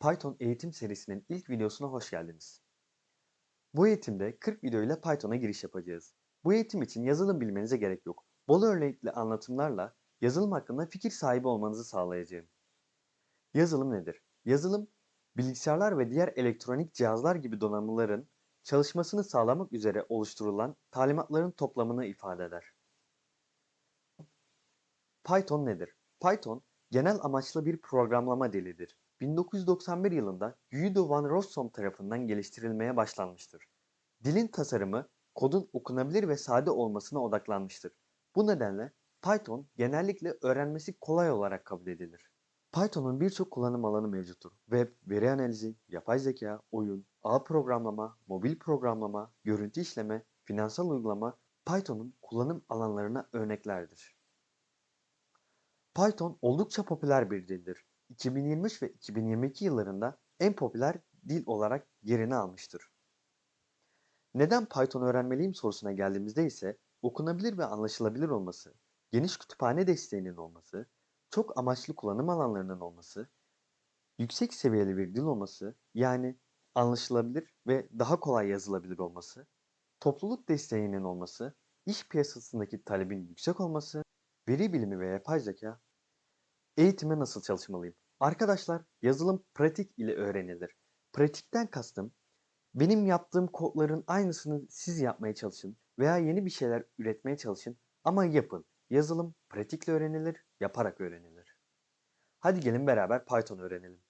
Python eğitim serisinin ilk videosuna hoş geldiniz. Bu eğitimde 40 video ile Python'a giriş yapacağız. Bu eğitim için yazılım bilmenize gerek yok. Bol örnekli anlatımlarla yazılım hakkında fikir sahibi olmanızı sağlayacağım. Yazılım nedir? Yazılım, bilgisayarlar ve diğer elektronik cihazlar gibi donanımların çalışmasını sağlamak üzere oluşturulan talimatların toplamını ifade eder. Python nedir? Python, genel amaçlı bir programlama dilidir. 1991 yılında Guido van Rossum tarafından geliştirilmeye başlanmıştır. Dilin tasarımı, kodun okunabilir ve sade olmasına odaklanmıştır. Bu nedenle Python genellikle öğrenmesi kolay olarak kabul edilir. Python'un birçok kullanım alanı mevcuttur. Web, veri analizi, yapay zeka, oyun, ağ programlama, mobil programlama, görüntü işleme, finansal uygulama Python'un kullanım alanlarına örneklerdir. Python oldukça popüler bir dildir. 2023 ve 2022 yıllarında en popüler dil olarak yerini almıştır. Neden Python öğrenmeliyim sorusuna geldiğimizde ise okunabilir ve anlaşılabilir olması, geniş kütüphane desteğinin olması, çok amaçlı kullanım alanlarının olması, yüksek seviyeli bir dil olması yani anlaşılabilir ve daha kolay yazılabilir olması, topluluk desteğinin olması, iş piyasasındaki talebin yüksek olması, veri bilimi ve yapay zeka, eğitime nasıl çalışmalıyım? Arkadaşlar yazılım pratik ile öğrenilir. Pratikten kastım benim yaptığım kodların aynısını siz yapmaya çalışın veya yeni bir şeyler üretmeye çalışın ama yapın. Yazılım pratikle öğrenilir, yaparak öğrenilir. Hadi gelin beraber Python öğrenelim.